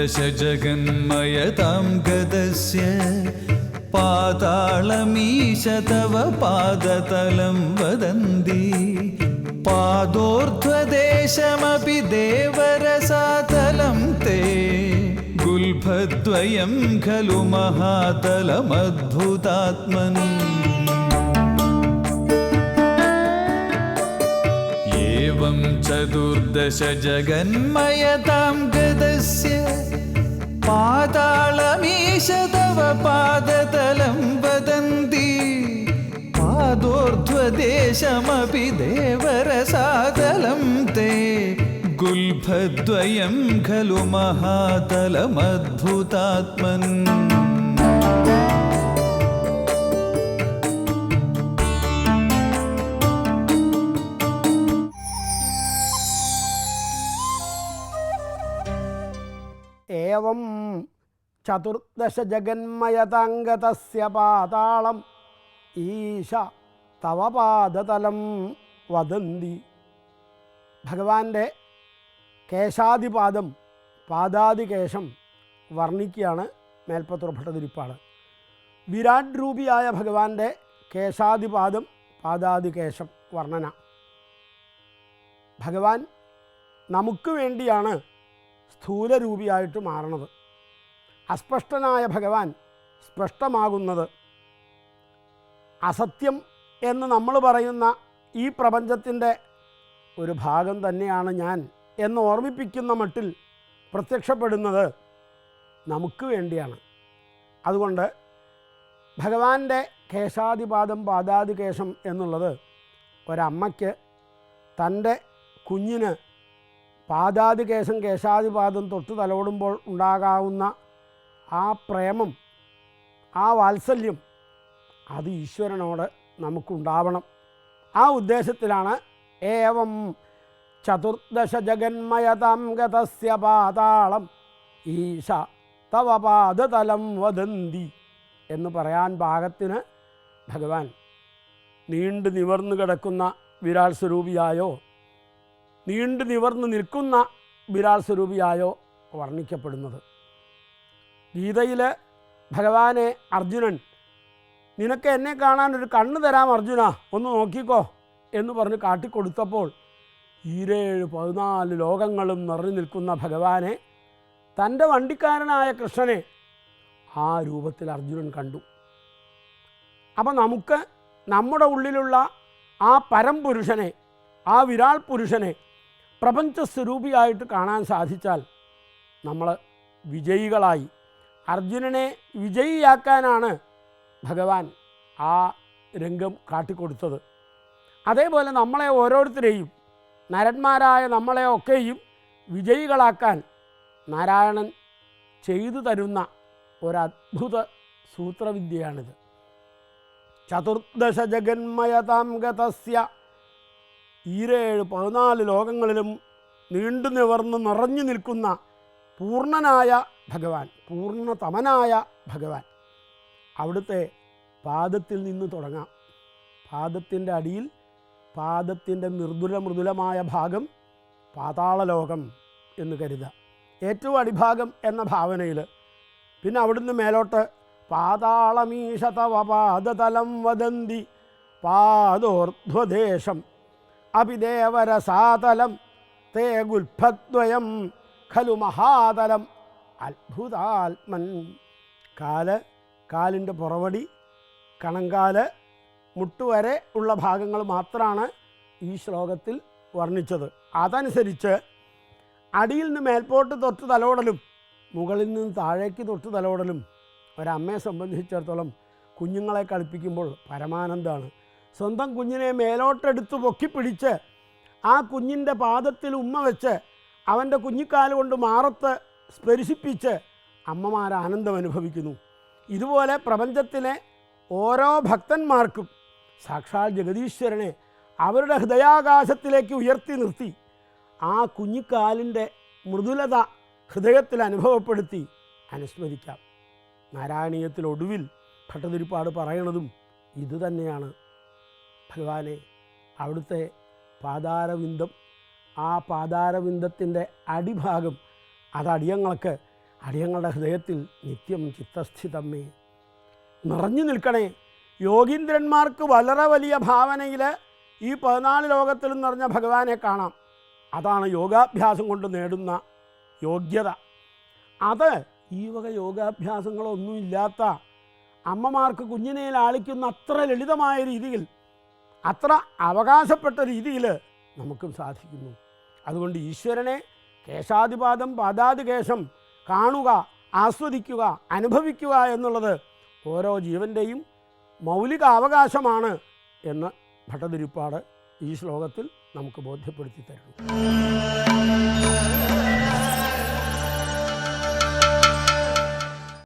चतुर्दश जगन्मयतां गदस्य पाताळमीश तव पादतलं वदन्ति पादोर्ध्वदेशमपि देवरसातलं ते गुल्फद्वयं खलु महातलमद्भुतात्मन् एवं चतुर्दश जगन्मयतां गदस्य पाताळमीश तव पादतलं वदन्ति पादोर्ध्वदेशमपि देवरसातलं ते गुल्फद्वयं खलु महातलमद्भुतात्मन् ഏവം ചതുർദശ ജഗന്മയതാംഗതസ്യ പാതാളം ഈശ തവ പാദതലം വദന്തി. ഭഗവാന്റെ കേശാദിപാദം പാദാദികേശം വർണിക്കുകയാണ് മേൽപ്പത്തൂർ ഭട്ടതിരിപ്പാട്. വിരാട് രൂപിയായ ഭഗവാന്റെ കേശാദിപാദം പാദാദികേശം വർണന. ഭഗവാൻ നമുക്ക് വേണ്ടിയാണ് സ്ഥൂലരൂപിയായിട്ട് മാറണത്. അസ്പഷ്ടനായ ഭഗവാൻ സ്പഷ്ടമാകുന്നത് അസത്യം എന്ന് നമ്മൾ പറയുന്ന ഈ പ്രപഞ്ചത്തിന്റെ ഒരു ഭാഗം തന്നെയാണ് ഞാൻ എന്ന് ഓർമ്മിപ്പിക്കുന്ന മട്ടിൽ പ്രത്യക്ഷപ്പെടുന്നത് നമുക്ക് വേണ്ടിയാണ്. അതുകൊണ്ട് ഭഗവാന്റെ കേശാദിപാദം പാദാദികേശം എന്നുള്ളത് ഒരമ്മയ്ക്ക് തന്റെ കുഞ്ഞിന് പാദാദികേശം കേശാതിപാദം തൊട്ട് തലോടുമ്പോൾ ഉണ്ടാകാവുന്ന ആ പ്രേമം ആ വാത്സല്യം അത് ഈശ്വരനോട് നമുക്കുണ്ടാവണം. ആ ഉദ്ദേശത്തിലാണ് ഏവം ചതുർദശ ജഗന്മയതാം ഗതസ്യ പാതാളം ഈശ തവ പാദതലം വദന്തി എന്ന് പറയാൻ പാകത്തിന് ഭഗവാൻ നീണ്ടു നിവർന്നു കിടക്കുന്ന വിരാട് സ്വരൂപിയായോ നീണ്ടു നിവർന്നു നിൽക്കുന്ന വിരാൾ സ്വരൂപിയായോ വർണിക്കപ്പെടുന്നത്. ഗീതയിൽ ഭഗവാനെ അർജുനൻ നിനക്ക് എന്നെ കാണാൻ ഒരു കണ്ണ് തരാം അർജുന ഒന്ന് നോക്കിക്കോ എന്ന് പറഞ്ഞ് കാട്ടിക്കൊടുത്തപ്പോൾ ഈരേഴ് പതിനാല് ലോകങ്ങളും നിറഞ്ഞു നിൽക്കുന്ന ഭഗവാനെ തന്റെ വണ്ടിക്കാരനായ കൃഷ്ണനെ ആ രൂപത്തിൽ അർജുനൻ കണ്ടു. അപ്പം നമുക്ക് നമ്മുടെ ഉള്ളിലുള്ള ആ പരംപുരുഷനെ ആ വിരാൾ പുരുഷനെ പ്രപഞ്ച സ്വരൂപിയായിട്ട് കാണാൻ സാധിച്ചാൽ നമ്മൾ വിജയികളായി. അർജുനനെ വിജയിയാക്കാനാണ് ഭഗവാൻ ആ രംഗം കാട്ടിക്കൊടുത്തത്. അതേപോലെ നമ്മളെ ഓരോരുത്തരെയും നരന്മാരായ നമ്മളെ ഒക്കെയും വിജയികളാക്കാൻ നാരായണൻ ചെയ്തു തരുന്ന ഒരത്ഭുത സൂത്രവിദ്യയാണിത്. ചതുർദശ ജഗന്മയതാം ഗതസ്യ ഈരേഴ് പതിനാല് ലോകങ്ങളിലും നീണ്ടു നിവർന്ന് നിറഞ്ഞു നിൽക്കുന്ന പൂർണനായ ഭഗവാൻ പൂർണതമനായ ഭഗവാൻ. അവിടുത്തെ പാദത്തിൽ നിന്ന് തുടങ്ങാം. പാദത്തിന്റെ അടിയിൽ പാദത്തിന്റെ മൃദുല മൃദുലമായ ഭാഗം പാതാളലോകം എന്ന് കരുതുക. ഏറ്റവും അടിഭാഗം എന്ന ഭാവനയിൽ. പിന്നെ അവിടുന്ന് മേലോട്ട് പാതാളമീശതവ പാദതലം വദന്തി പാദോർധ്വദേശം അഭിദേവരസാതലം തേ ഗുൽഫദ്വയം ഖലു മഹാതലം. അത്ഭുതാത്മൻ. കാൽ കാലിന്റെ പുറവടി കണങ്കാൽ മുട്ടുവരെ ഉള്ള ഭാഗങ്ങൾ മാത്രമാണ് ഈ ശ്ലോകത്തിൽ വർണിച്ചത്. അതനുസരിച്ച് അടിയിൽ നിന്ന് മേൽപോട്ട് തൊട്ട് തലോടലും മുകളിൽ നിന്ന് താഴേക്ക് തൊട്ട് തലോടലും ഒരമ്മയെ സംബന്ധിച്ചിടത്തോളം കുഞ്ഞുങ്ങളെ കളിപ്പിക്കുമ്പോൾ പരമാനന്ദമാണ്. സ്വന്തം കുഞ്ഞിനെ മേലോട്ടെടുത്ത് പൊക്കിപ്പിടിച്ച് ആ കുഞ്ഞിന്റെ പാദത്തിൽ ഉമ്മ വെച്ച് അവന്റെ കുഞ്ഞിക്കാൽ കൊണ്ട് മാറത്ത് സ്പരിശിപ്പിച്ച് അമ്മമാർ ആനന്ദം അനുഭവിക്കുന്നു. ഇതുപോലെ പ്രപഞ്ചത്തിലെ ഓരോ ഭക്തന്മാർക്കും സാക്ഷാൽ ജഗദീശ്വരനെ അവരുടെ ഹൃദയാകാശത്തിലേക്ക് ഉയർത്തി നിർത്തി ആ കുഞ്ഞിക്കാലിന്റെ മൃദുലത ഹൃദയത്തിൽ അനുഭവപ്പെടുത്തി അനുസ്മരിക്കാം. നാരായണീയത്തിലൊടുവിൽ ഭട്ടതിരിപ്പാട് പറയണതും ഇതുതന്നെയാണ് ഭഗവാനെ അവിടുത്തെ പാതാരവിന്ദം ആ പാതാരവിന്ദത്തിന്റെ അടിഭാഗം അത് അടിയങ്ങൾക്ക് അടിയങ്ങളുടെ ഹൃദയത്തിൽ നിത്യം ചിത്തസ്ഥിതമ്മേ. നിറഞ്ഞു നിൽക്കണേ. യോഗീന്ദ്രന്മാർക്ക് വളരെ വലിയ ഭാവനയിൽ ഈ പതിനാല് ലോകത്തിലും നിറഞ്ഞ ഭഗവാനെ കാണാം. അതാണ് യോഗാഭ്യാസം കൊണ്ട് നേടുന്ന യോഗ്യത. അത് ഈ വക യോഗാഭ്യാസങ്ങളൊന്നുമില്ലാത്ത അമ്മമാർക്ക് കുഞ്ഞിനെ ലാളിക്കുന്ന അത്ര ലളിതമായ രീതിയിൽ അത്ര അവകാശപ്പെട്ട രീതിയിൽ നമുക്കും സാധിക്കുന്നു. അതുകൊണ്ട് ഈശ്വരനെ കേശാദിപാദം പാദാദികേശം കാണുക ആസ്വദിക്കുക അനുഭവിക്കുക എന്നുള്ളത് ഓരോ ജീവന്റെയും മൗലിക അവകാശമാണ് എന്ന് ഭട്ടതിരിപ്പാട് ഈ ശ്ലോകത്തിൽ നമുക്ക് ബോധ്യപ്പെടുത്തി തരുന്നു.